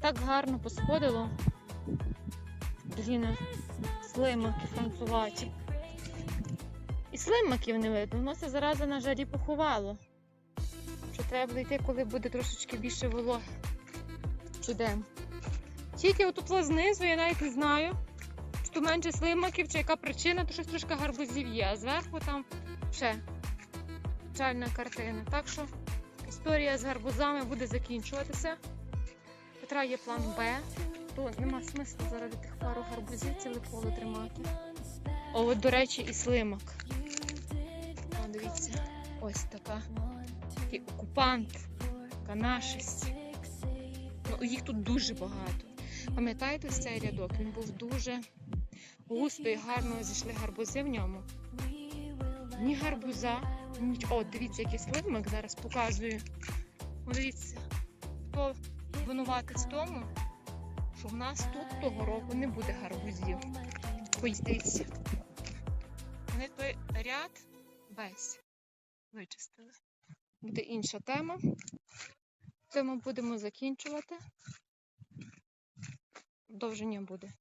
так гарно посходило. Блін, слимаки француваті. І слимаків не видно. Воно це зараза на жарі поховало. Що треба йти, коли буде трошечки більше вологи. Чи? Тільки отут знизу, я навіть не знаю. Чи то менше слимаків, чи яка причина, то щось трошки гарбузів є, а зверху там ще печальна картина. Так що історія з гарбузами буде закінчуватися. Петра є план Б, то нема смислу заради тих пару гарбузів ціле поле тримати. О, от, до речі, і слимак. О, дивіться, ось така. Такий окупант, така нашість. Ну, їх тут дуже багато. Пам'ятаєте ось цей рядок? Він був дуже густо і гарно зійшли гарбузи в ньому. Ні гарбуза, ні... О, дивіться, який слимак зараз показую. О, дивіться, винуватець тому, що в нас тут того року не буде гарбузів. Ось. Вони той ряд весь вичистили. Буде інша тема. Це ми будемо закінчувати. Продовження буде.